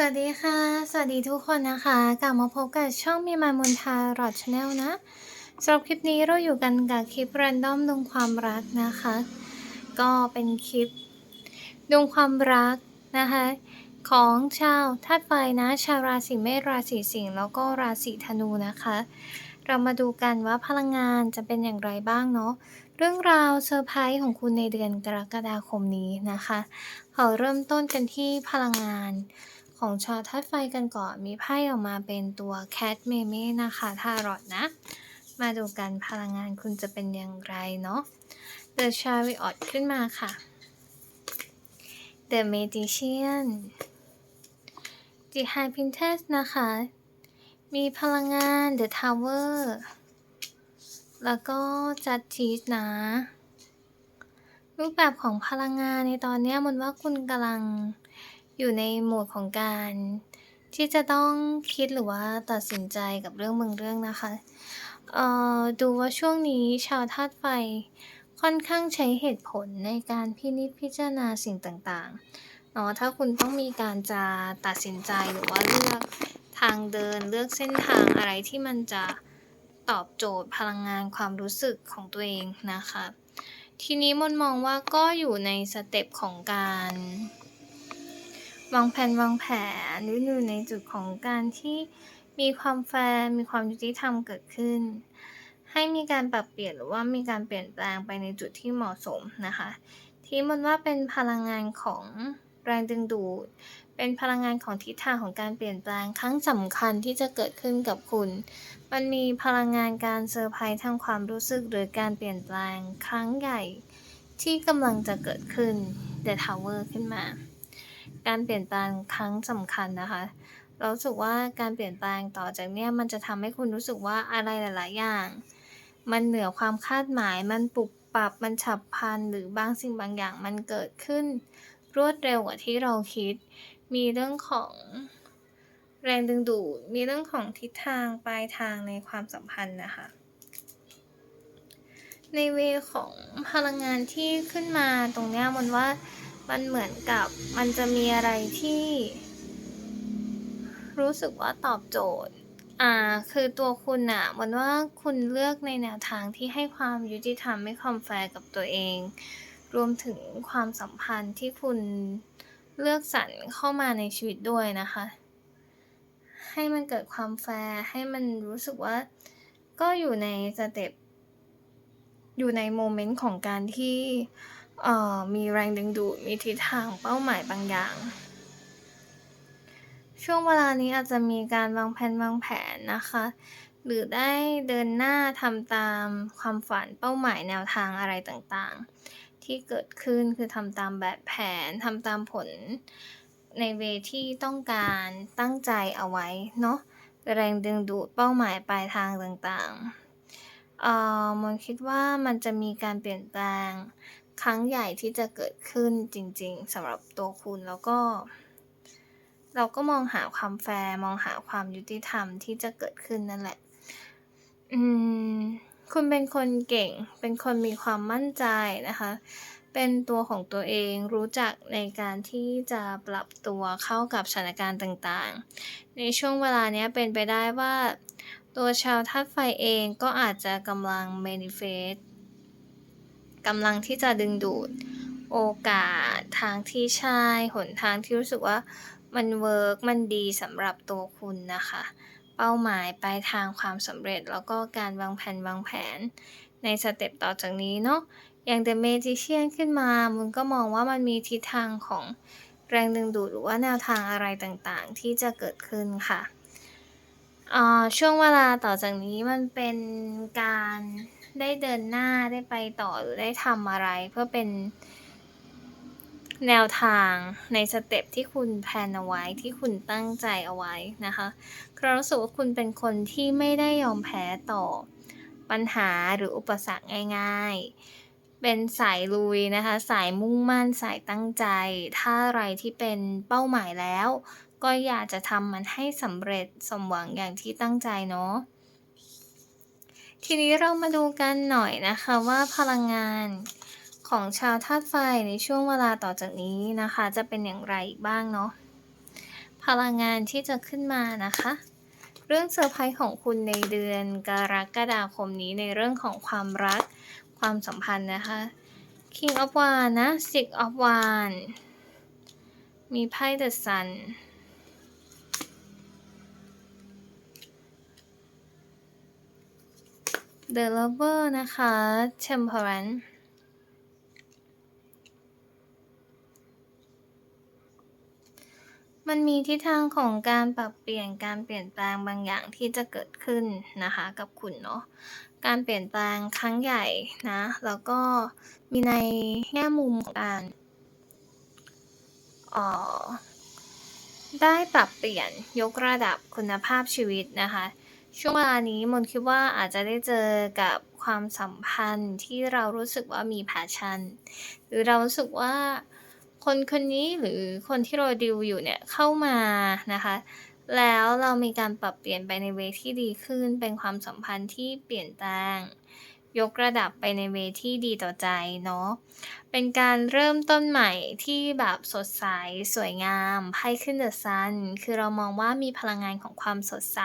สวัสดีค่ะ สวัสดีทุกคนนะคะ กลับมาพบกับช่องมีมามนทารอดชาแนลนะสำหรับคลิปนี้เราอยู่กันกับคลิป r รนดอมดวงความรักนะคะ ก็เป็นคลิปดวงความรักนะคะ ของชาวธาตุไฟนะ ชาวราศีเมษราศีสิงห์แล้วก็ราศีธนูนะคะ เรามาดูกันว่าพลังงานจะเป็นอย่างไรบ้างเนาะเรื่องราวเซอร์ไพรส์ของคุณในเดือนกรกฎาคมนี้นะคะขอเริ่มต้นกันที่พลังงาน ของชาวธาตุไฟกันก่อนมีไพ่ออกมาเป็นตัวแคทเมเม่นะคะทารอตนะ มาดูกันพลังงานคุณจะเป็นอย่างไรเนาะ The Chariot ขึ้นมาค่ะ The Magician The High Princess นะคะ มีพลังงาน The Tower แล้วก็ Justice นะรูปแบบของพลังงานในตอนนี้มันว่าคุณกำลัง อยู่ในโหมดของการ ที่จะต้องคิดหรือว่าตัดสินใจกับเรื่องบางเรื่องนะคะเอ่อดูว่าช่วงนี้ชาวธาตุไฟค่อนข้างใช้เหตุผลในการพินิจพิจารณาสิ่งต่างๆเนาะถ้าคุณต้องมีการจะตัดสินใจหรือว่าเลือกทางเดินเลือกเส้นทางอะไรที่มันจะตอบโจทย์พลังงานความรู้สึกของตัวเองนะคะ ทีนี้มนมองว่าก็อยู่ในสเต็ปของการ วางแผนวางแผนหรืออยู่ในจุดของการที่มีความแฟร์มีความยุติธรรมเกิดขึ้น ให้มีการปรับเปลี่ยนหรือว่ามีการเปลี่ยนแปลงไปในจุดที่เหมาะสมนะคะ ที่มันว่าเป็นพลังงานของแรงดึงดูด เป็นพลังงานของทิศทางของการเปลี่ยนแปลงครั้งสำคัญที่จะเกิดขึ้นกับคุณ มันมีพลังงานการเซอร์ไพรส์ทางความรู้สึกหรือการเปลี่ยนแปลงครั้งใหญ่ที่กำลังจะเกิดขึ้น The Tower ขึ้นมา การเปลี่ยนแปลงครั้งสำคัญนะคะ เรารู้สึกว่าการเปลี่ยนแปลงต่อจากเนี้ยมันจะทำให้คุณรู้สึกว่าอะไรหลาย ๆ อย่าง มันเหนือความคาดหมาย มันปรับปรับมันฉับพลันหรือบางสิ่งบางอย่างมันเกิดขึ้น รวดเร็วกว่าที่เราคิด มีเรื่องของแรงดึงดูด มีเรื่องของทิศทางปลายทางในความสัมพันธ์นะคะ ในเวของพลังงานที่ขึ้นมาตรงนี้มันว่า มันเหมือนกับมันจะมีอะไรที่ รู้สึกว่าตอบโจทย์ อ่า คือตัวคุณอะเหมือนว่าคุณเลือกในแนวทางที่ให้ความยุติธรรมให้ความแฟร์กับตัวเอง รวมถึงความสัมพันธ์ที่คุณเลือกสรรเข้ามาในชีวิตด้วยนะคะ ให้มันเกิดความแฟร์ให้มันรู้สึกว่า ก็อยู่ในสเต็ปอยู่ในโมเมนต์ของการที่ มีแรงดึงดูด มีทิศทางเป้าหมายบางอย่าง ช่วงเวลานี้อาจจะมีการวางแผนวางแผนนะคะ หรือได้เดินหน้าทำตามความฝันเป้าหมายแนวทางอะไรต่างๆ ที่เกิดขึ้นคือทำตามแบบแผนทำตามผลในเวที่ต้องการตั้งใจเอาไว้เนาะแรงดึงดูดเป้าหมายปลายทางต่างๆเอ่อมนคิดว่ามันจะมีการเปลี่ยนแปลง ครั้งใหญ่ที่จะเกิดขึ้นจริงๆสำหรับตัวคุณแล้วก็ เราก็มองหาความแฟร์มองหาความยุติธรรมที่จะเกิดขึ้นนั่นแหละ อืม คุณเป็นคนเก่ง เป็นคนมีความมั่นใจนะคะ เป็นตัวของตัวเองรู้จักในการที่จะปรับตัวเข้ากับสถานการณ์ต่างๆ ในช่วงเวลานี้เป็นไปได้ว่า ตัวชาวธาตุไฟเองก็อาจจะกำลัง manifest กำลังที่จะดึงดูดโอกาสทางที่ใช่หนทางที่รู้สึกว่ามันเวิร์กมันดีสำหรับตัวคุณนะคะ เป้าหมายปลายทางความสำเร็จแล้วก็การวางแผนวางแผนในสเต็ปต่อจากนี้เนาะอย่าง The Magician ขึ้นมามึงก็มองว่ามันมีทิศทางของแรงดึงดูดหรือว่าแนวทางอะไรต่างๆ ที่จะเกิดขึ้นค่ะอ่าช่วงเวลาต่อจากนี้มันเป็นการ ได้เดินหน้าได้ไปต่อหรือได้ทำอะไร เพื่อเป็นแนวทางในสเต็ปที่คุณแพนเอาไว้ที่คุณตั้งใจเอาไว้นะคะเรารู้สึกว่าคุณเป็นคนที่ไม่ได้ยอมแพ้ต่อปัญหาหรืออุปสรรคง่าย ๆ เป็นสายลุยนะคะ สายมุ่งมั่นสายตั้งใจ ถ้าอะไรที่เป็นเป้าหมายแล้ว ก็อยากจะทำมันให้สำเร็จสมหวังอย่างที่ตั้งใจเนาะ ทีนี้เรามาดูกันหน่อยนะคะว่าพลังงานของชาวธาตุไฟในช่วงเวลาต่อจากนี้นะคะ จะเป็นอย่างไรบ้างเนาะพพลังงานที่จะขึ้นมานะคะ เรื่องเซอร์ไพรส์ของคุณในเดือนกรกฎาคมนี้ในเรื่องของความรักความสัมพันธ์นะคะ King of Wands นะ Six of Wands มีไพ่ The Sun The Lover นะคะ Temperance มันมีทิศทางของการปรับเปลี่ยนการเปลี่ยนแปลงบางอย่างที่จะเกิดขึ้นนะคะกับคุณเนาะการเปลี่ยนแปลงครั้งใหญ่นะแล้วก็มีในแง่มุมของการออได้ปรับเปลี่ยนยกระดับคุณภาพชีวิตนะคะ ช่วงเวลานี้มนคิดว่าอาจจะได้เจอกับความสัมพันธ์ที่เรารู้สึกว่ามีแพชชั่น หรือเรารู้สึกว่าคนคนนี้หรือคนที่เราดิวอยู่เนี่ยเข้ามานะคะ แล้วเรามีการปรับเปลี่ยนไปในเวที่ดีขึ้น เป็นความสัมพันธ์ที่เปลี่ยนแปลงยกระดับไปในเวที่ดีต่อใจเนาะ เป็นการเริ่มต้นใหม่ที่แบบสดใสสวยงามไพ่ขึ้นเดอะซัน คือเรามองว่ามีพลังงานของความสดใส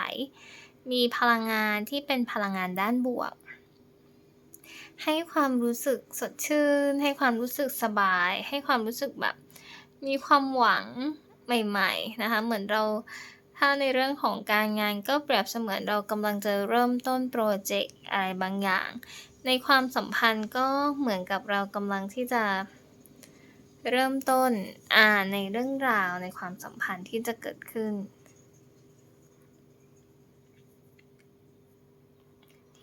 มีพลังงานที่เป็นพลังงานด้านบวก ให้ความรู้สึกสดชื่น ให้ความรู้สึกสบาย ให้ความรู้สึกแบบ มีความหวังใหม่ๆนะคะ เหมือนเราถ้าในเรื่องของการงานก็เปรียบเสมือนเรากำลังจะเริ่มต้นโปรเจกต์อะไรบางอย่าง ในความสัมพันธ์ก็เหมือนกับเรากำลังที่จะเริ่มต้นอ่าในเรื่องราวในความสัมพันธ์ที่จะเกิดขึ้น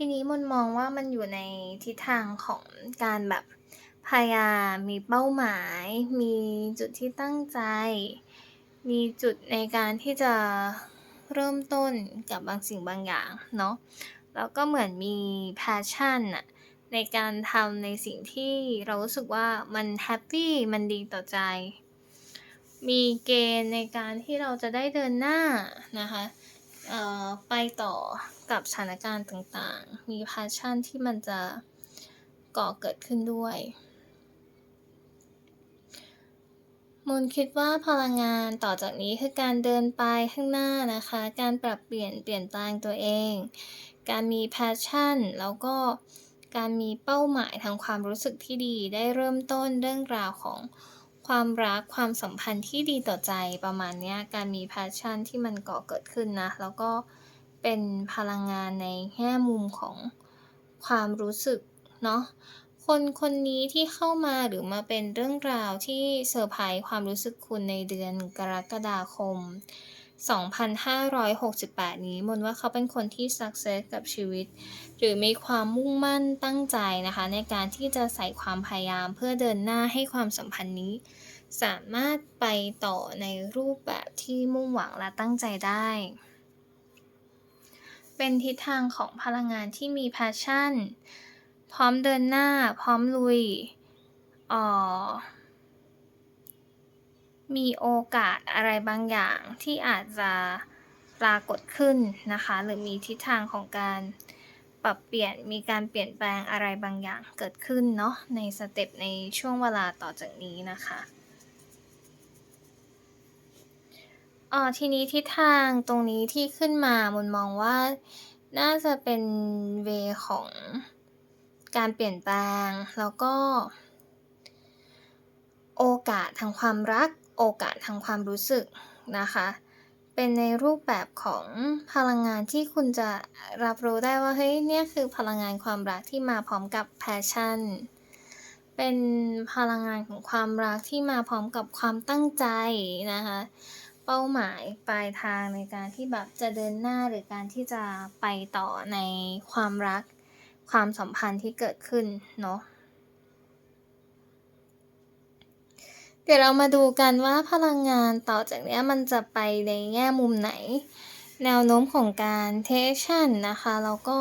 ทีนี้มนมองว่ามันอยู่ในทิศทางของการแบบพยายามมีเป้าหมาย มีจุดที่ตั้งใจ มีจุดในการที่จะเริ่มต้นกับบางสิ่งบางอย่างเนาะแล้วก็เหมือนมี passion น่ะในการทำในสิ่งที่เรารู้สึกว่ามันแฮปปี้มันดีต่อใจ มีเกณฑ์ในการที่เราจะได้เดินหน้านะคะเอ่อไปต่อ กับสถานการณ์ต่างๆ มี passion ที่มันจะก่อเกิดขึ้นด้วยมนคิดว่าพลังงานต่อจากนี้คือการเดินไปข้างหน้านะคะ การปรับเปลี่ยนเปลี่ยนแปลงตัวเอง การมี passion แล้วก็การมีเป้าหมายทางความรู้สึกที่ดีได้เริ่มต้นเรื่องราวของความรักความสัมพันธ์ที่ดีต่อใจประมาณนี้การมี passion ที่มันก่อเกิดขึ้นนะ แล้วก็ เป็นพลังงานในแง่มุมของความรู้สึกเนาะคนคนนี้ที่เข้ามาหรือมาเป็นเรื่องราวที่เซอร์ไพรส์ความรู้สึกคุณในเดือนกรกฎาคม 2568 นี้มนว่าเขาเป็นคนที่ success กับชีวิต หรือมีความมุ่งมั่นตั้งใจนะคะ ในการที่จะใส่ความพยายามเพื่อเดินหน้าให้ความสัมพันธ์นี้ สามารถไปต่อในรูปแบบที่มุ่งหวังและตั้งใจได้ เป็นทิศทางของพลังงานที่มี passion พร้อมเดินหน้า พร้อมลุยออมีโอกาสอะไรบางอย่างที่อาจจะปรากฏขึ้นนะคะ หรือมีทิศทางของการปรับเปลี่ยน มีการเปลี่ยนแปลงอะไรบางอย่างเกิดขึ้นเนาะในสเต็ปในช่วงเวลาต่อจากนี้นะคะ อ๋อทีนี้ทิศทางตรงนี้ที่ขึ้นมา มนมองว่าน่าจะเป็น เวของการเปลี่ยนแปลง แล้วก็ โอกาสทางความรัก โอกาสทางความรู้สึกนะคะ เป็นในรูปแบบของพลังงานที่คุณจะรับรู้ได้ว่า เฮ้ย เนี่ยคือพลังงานความรักที่มาพร้อมกับ passion เป็นพลังงานของความรักที่มาพร้อมกับความตั้งใจนะคะ เป้าหมายปลายทางในการที่แบบจะเดินหน้าหรือการที่จะไปต่อในความรักความสัมพันธ์ที่เกิดขึ้นเนาะเดี๋ยวเรามาดูกันว่าพลังงานต่อจากนี้มันจะไปในแง่มุมไหน แนวโน้มของการเทชันนะคะแล้วก็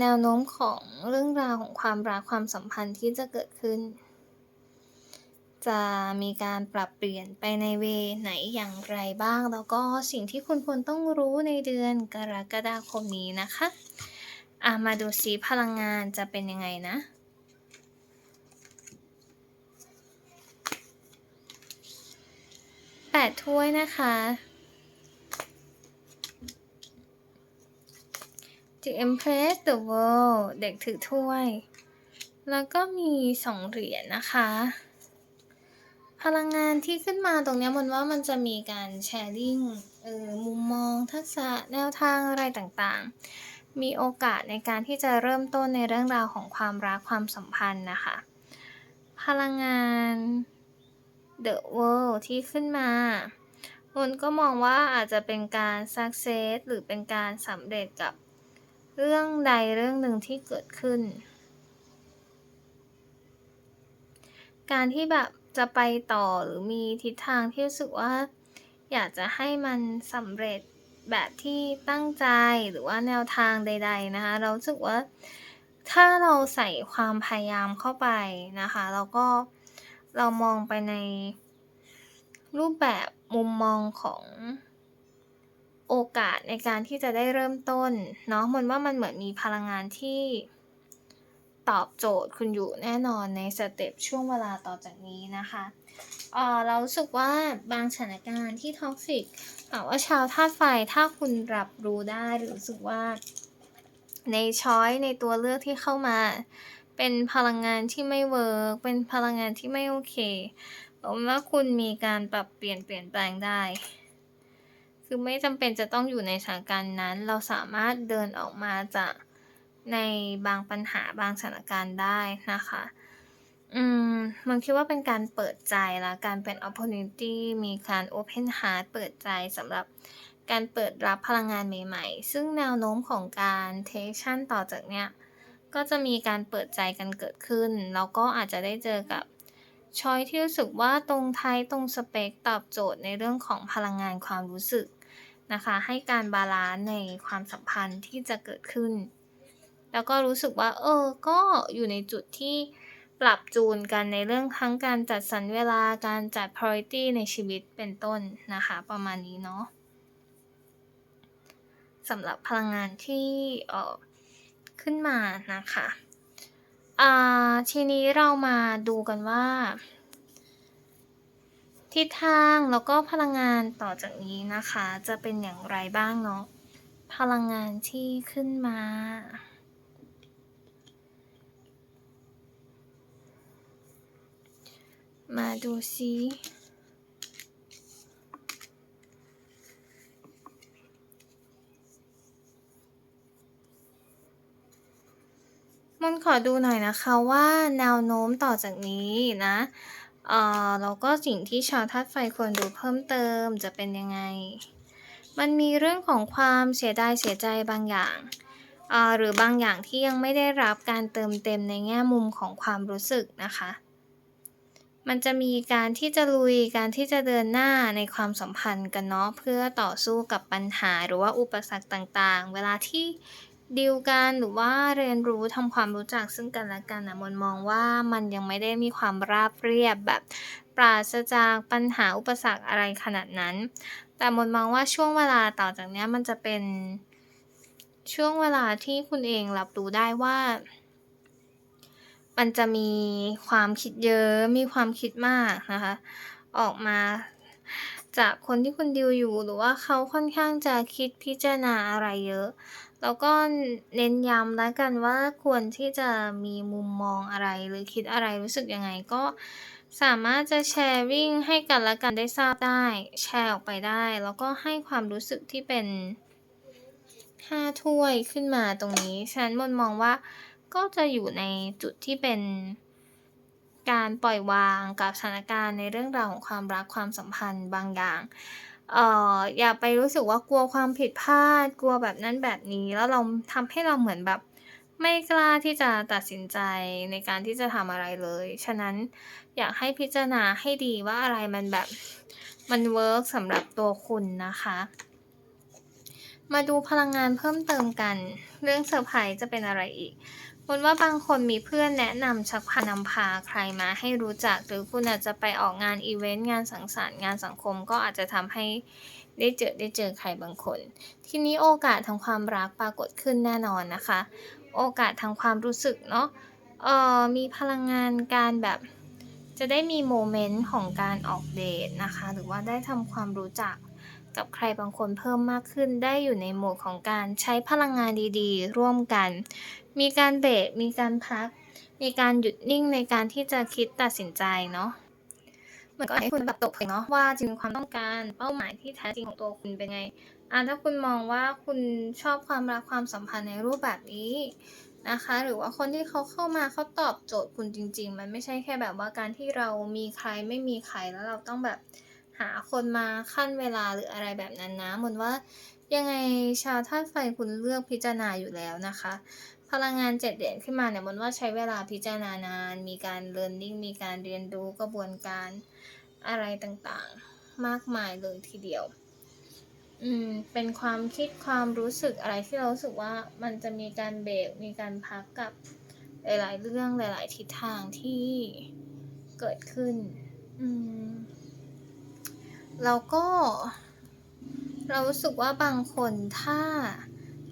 แนวโน้มของเรื่องราวของความรักความสัมพันธ์ที่จะเกิดขึ้น จะมีการปรับเปลี่ยนไปในเวไหนอย่างไรบ้าง แล้วก็สิ่งที่คุณควรต้องรู้ในเดือนกรกฎาคมนี้นะคะอะมาดูซิพลังงานจะเป็นยังไงนะแป8ถ้วยนะคะ The Empress The World เด็กถือถ้วย แล้วก็มีสองเหรียญนะคะ พลังงานที่ขึ้นมาตรงนี้มันว่ามันจะมีการแชร์ลิงเออมุมมองทักษะแนวทางอะไรต่างๆ มีโอกาสในการที่จะเริ่มต้นในเรื่องราวของความรักความสัมพันธ์นะคะ พลังงาน The World ที่ขึ้นมามันก็มองว่าอาจจะเป็นการ success หรือเป็นการสำเร็จกับเรื่องใดเรื่องหนึ่งที่เกิดขึ้น การที่แบบ จะไปต่อหรือมีทิศทางที่รู้สึกว่า อยากจะให้มันสำเร็จแบบที่ตั้งใจหรือว่าแนวทางใด ๆนะคะ เราสึกว่าถ้าเราใส่ความพยายามเข้าไปนะคะ แล้วก็เรามองไปในรูปแบบมุมมองของโอกาสในการที่จะได้เริ่มต้นเนาะมันว่ามันเหมือนมีพลังงานที่ ตอบโจทย์คุณอยู่แน่นอนในสเต็ปช่วงเวลาต่อจากนี้นะคะเออเราสึกว่าบางสถานการณ์ที่ท็อกซิกหากว่าชาวธาตุไฟถ้าคุณรับรู้ได้หรือรู้สึกว่า ในช้อยในตัวเลือกที่เข้ามา เป็นพลังงานที่ไม่เวิร์กเป็นพลังงานที่ไม่โอเคผมว่าคุณมีการปรับเปลี่ยนเปลี่ยนแปลงได้ คือไม่จำเป็นจะต้องอยู่ในสถานการณ์นั้น เราสามารถเดินออกมาจาก ในบางปัญหาบางสถานการณ์ได้นะคะ อืมมันคิดว่าเป็นการเปิดใจละการเป็น opportunity มีการ open heart เปิดใจสำหรับการเปิดรับพลังงานใหม่ ๆ ซึ่งแนวโน้มของการ take action ต่อจากเนี้ยก็จะมีการเปิดใจกันเกิดขึ้น แล้วก็อาจจะได้เจอกับช้อยที่รู้สึกว่าตรงไทยตรงสเปคตอบโจทย์ในเรื่องของพลังงานความรู้สึกนะคะ ให้การบาลานซ์ในความสัมพันธ์ที่จะเกิดขึ้น แล้วก็รู้สึกว่า เออ ก็อยู่ในจุดที่ปรับจูนกันในเรื่องทั้งการจัดสรรเวลาการจัด priority ในชีวิตเป็นต้นนะคะ ประมาณนี้เนาะสำหรับพลังงานที่เออขึ้นมานะคะอ่าทีนี้เรามาดูกันว่า ทิศทางแล้วก็พลังงานต่อจากนี้นะคะ จะเป็นอย่างไรบ้างเนาะพลังงานที่ขึ้นมา มาดูซิมนขอดูหน่อยนะคะว่าแนวโน้มต่อจากนี้นะเออแล้วก็สิ่งที่ชาวธาตุไฟควรดูเพิ่มเติมจะเป็นยังไง มันมีเรื่องของความเสียดายเสียใจบางอย่างอ่าหรือบางอย่างที่ยังไม่ได้รับการเติมเต็มในแง่มุมของความรู้สึกนะคะ มันจะมีการที่จะลุยการที่จะเดินหน้าในความสัมพันธ์กันเนาะเพื่อต่อสู้กับปัญหาหรือว่าอุปสรรคต่างๆ เวลาที่ดีลกันหรือว่าเรียนรู้ทำความรู้จักซึ่งกันและกันนะมนมองว่ามันยังไม่ได้มีความราบเรียบแบบปราศจากปัญหาอุปสรรคอะไรขนาดนั้น แต่มนมองว่าช่วงเวลาต่อจากนี้มันจะเป็นช่วงเวลาที่คุณเองรับรู้ได้ว่า มันจะมีความคิดเยอะ มีความคิดมากนะคะ ออกมาจากคนที่คุณดิวอยู่หรือว่าเขาค่อนข้างจะคิดพิจารณาอะไรเยอะ แล้วก็เน้นย้ำแล้วกันว่าควรที่จะมีมุมมองอะไรหรือคิดอะไรรู้สึกยังไงก็สามารถจะแชร์วิ่งให้กันและกันได้ทราบได้ แชร์ออกไปได้ แล้วก็ให้ความรู้สึกที่เป็นห้าถ้วยขึ้นมาตรงนี้ฉันมนมองว่า ก็จะอยู่ในจุดที่เป็นการปล่อยวางกับสถานการณ์ในเรื่องราวของความรักความสัมพันธ์บางอย่างเอ่ออย่าไปรู้สึกว่ากลัวความผิดพลาด กลัวแบบนั้นแบบนี้ แล้วเราทำให้เราเหมือนแบบไม่กล้าที่จะตัดสินใจในการที่จะทำอะไรเลย ฉะนั้นอยากให้พิจารณาให้ดีว่าอะไรมันแบบมันเวิร์กสำหรับตัวคุณนะคะ มาดูพลังงานเพิ่มเติมกัน เรื่องเซอร์ไพรส์จะเป็นอะไรอีก มนว่าบางคนมีเพื่อนแนะนำชักพานำพาใครมาให้รู้จัก หรือคุณอาจจะไปออกงานอีเวนต์งานสังสรรค์งานสังคมก็อาจจะทำให้ได้เจอได้เจอใครบางคน ทีนี้โอกาสทางความรักปรากฏขึ้นแน่นอนนะคะ โอกาสทางความรู้สึกเนาะเอ่อมีพลังงานการแบบจะได้มีโมเมนต์ของการออกเดทนะคะ หรือว่าได้ทำความรู้จัก กับใครบางคนเพิ่มมากขึ้น ได้อยู่ในโหมดของการใช้พลังงานดีๆ ร่วมกัน มีการเบรกมีการพัก มีการหยุดนิ่งในการที่จะคิดตัดสินใจเนาะมือนก็ให้คุณแบบตกผลเนาะว่าจริงความต้องการเป้าหมายที่แท้จริงของตัวคุณเป็นไงอะถ้าคุณมองว่าคุณชอบความรักความสัมพันธ์ในรูปแบบนี้นะคะ หรือว่าคนที่เขาเข้ามาเขาตอบโจทย์คุณจริง ๆ มันไม่ใช่แค่แบบว่าการที่เรามีใครไม่มีใครแล้วเราต้องแบบ หาคนมาขั้นเวลาหรืออะไรแบบนั้นนะมนว่ายังไงชาวธาตุไฟคุณเลือกพิจารณาอยู่แล้วนะคะ พลังงานเจ็ดเด่นขึ้นมาเนี่ยมันว่าใช้เวลาพิจารณานาน มีการเรียนรู้มีการเรียนรู้กระบวนการอะไรต่างๆ มากมายเลยทีเดียวอืมเป็นความคิดความรู้สึกอะไรที่เรารู้สึกว่ามันจะมีการเบรกมีการพักกับหลายๆเรื่องหลาย ๆ ทิศทางที่เกิดขึ้น อืม แล้วก็ เรารู้สึกว่าบางคนถ้า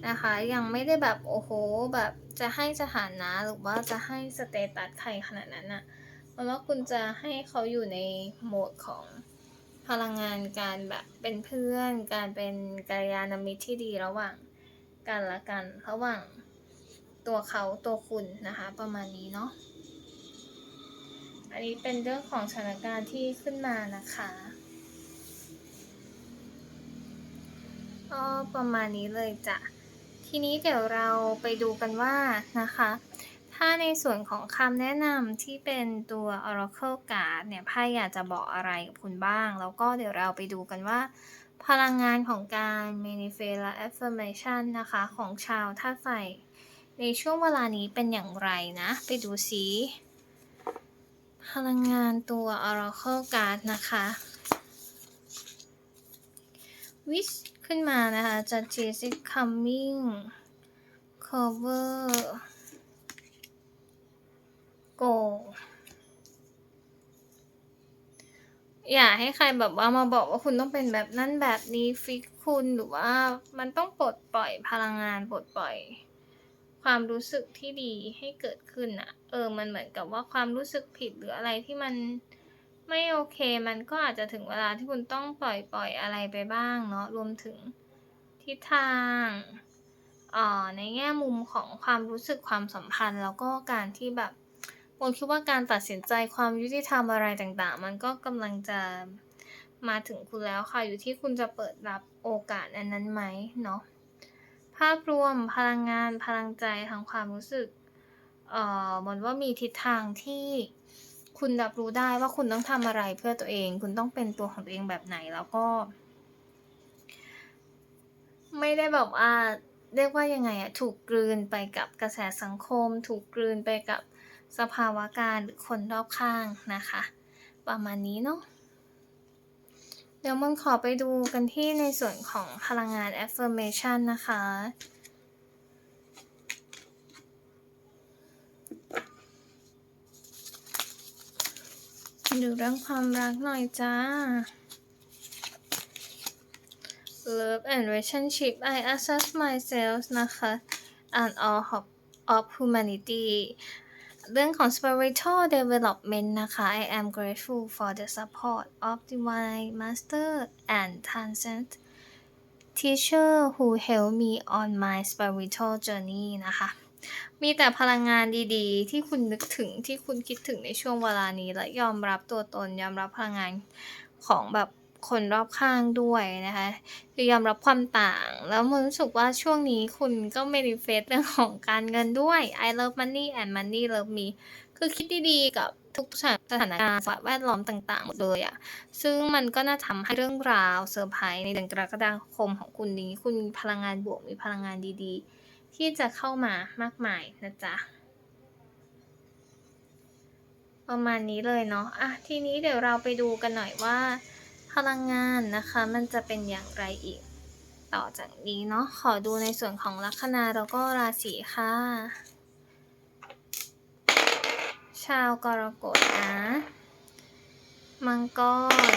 นะคะยังไม่ได้แบบโอ้โหแบบจะให้สถานะหรือว่าจะให้สเตตัสใครขนาดนั้นอะมันว่าคุณจะให้เขาอยู่ในโหมดของพลังงานการแบบเป็นเพื่อน การเป็นกัลยาณมิตรที่ดีระหว่างกันละกันระหว่างตัวเขาตัวคุณนะคะประมาณนี้เนาะอันนี้เป็นเรื่องของสถานการณ์ที่ขึ้นมานะคะ ก็ประมาณนี้เลยจ้ะ ทีนี้เดี๋ยวเราไปดูกันว่านะคะ ถ้าในส่วนของคำแนะนำที่เป็นตัว Oracle Card เนี่ยไพ่อยากจะบอกอะไรกับคุณบ้าง แล้วก็เดี๋ยวเราไปดูกันว่า พลังงานของการ Manifest และ Affirmation นะคะ ของชาวธาตุไฟ ในช่วงเวลานี้เป็นอย่างไรนะ ไปดูซิพลังงานตัว Oracle Card นะคะ Wish ขึ้นมานะคะ จะ Jesus coming cover go อย่าให้ใครแบบว่ามาบอกว่าคุณต้องเป็นแบบนั้นแบบนี้ฟิกคุณหรือว่ามันต้องปลดปล่อยพลังงานปลดปล่อยความรู้สึกที่ดีให้เกิดขึ้นอะเออ มันเหมือนกับว่าความรู้สึกผิดหรืออะไรที่มัน ไม่โอเคมันก็อาจจะถึงเวลาที่คุณต้องปล่อยปล่อยอะไรไปบ้างเนาะรวมถึงทิศทางออในแง่มุมของความรู้สึกความสัมพันธ์ แล้วก็การที่แบบโมคิดว่าการตัดสินใจความยุติธรรมอะไรต่างๆ มันก็กำลังจะมาถึงคุณแล้วค่ะอยู่ที่คุณจะเปิดรับโอกาสอันนั้นไหมเนาะภาพรวมพลังงานพลังใจทางความรู้สึกเอ่อมือนว่ามีทิศทางที่ คุณรับรู้ได้ว่าคุณต้องทำอะไรเพื่อตัวเอง คุณต้องเป็นตัวของตัวเองแบบไหนแล้วก็ ไม่ได้แบบว่าเรียกว่ายังไงอะถูกกลืนไปกับกระแสสังคม ถูกกลืนไปกับสภาวะการหรือคนรอบข้างนะคะ ประมาณนี้เนาะเดี๋ยวมันขอไปดูกันที่ในส่วนของพลังงาน affirmation นะคะ ดูเรื่องความรักหน่อยจ้า Love and relationship I assess myself นะคะ and all of, of humanity เรื่องของ spiritual development นะคะ I am grateful for the support of divine master and transcend teacher who help me on my spiritual journey นะคะ มีแต่พลังงานดีๆ ที่คุณนึกถึงที่คุณคิดถึงในช่วงเวลานี้ และยอมรับตัวตน ยอมรับพลังงานของแบบคนรอบข้างด้วยนะคะคือยอมรับความต่าง แล้วมันรู้สึกว่าช่วงนี้คุณก็ manifest เรื่องของการเงินด้วย I love money and money love me คือคิดดีๆกับทุกสถานการณ์สภาพแวดล้อมต่างๆหมดเลยอะซึ่งมันก็น่าทำให้เรื่องราวเซอร์ไพรส์ในเดือนกรกฎาคมของคุณนี้ คุณมีพลังงานบวกมีพลังงานดีๆ ที่จะเข้ามามากมายนะจ๊ะ ประมาณนี้เลยเนาะอะทีนี้เดี๋ยวเราไปดูกันหน่อยว่า พลังงานนะคะมันจะเป็นอย่างไรอีก ต่อจากนี้เนาะขอดูในส่วนของลัคนาแล้วก็ราศีค่ะ ชาวกรกฎนะ มังกร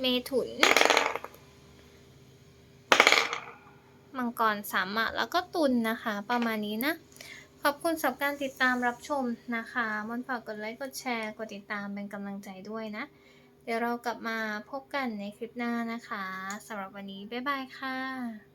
เมถุน มังกรสามอะแล้วก็ตุนนะคะ ประมาณนี้นะ ขอบคุณสำหรับการติดตามรับชมนะคะมอนฝากกดไลค์กดแชร์กดติดตามเป็นกำลังใจด้วยนะ เดี๋ยวเรากลับมาพบกันในคลิปหน้านะคะสำหรับวันนี้บ๊ายบายค่ะ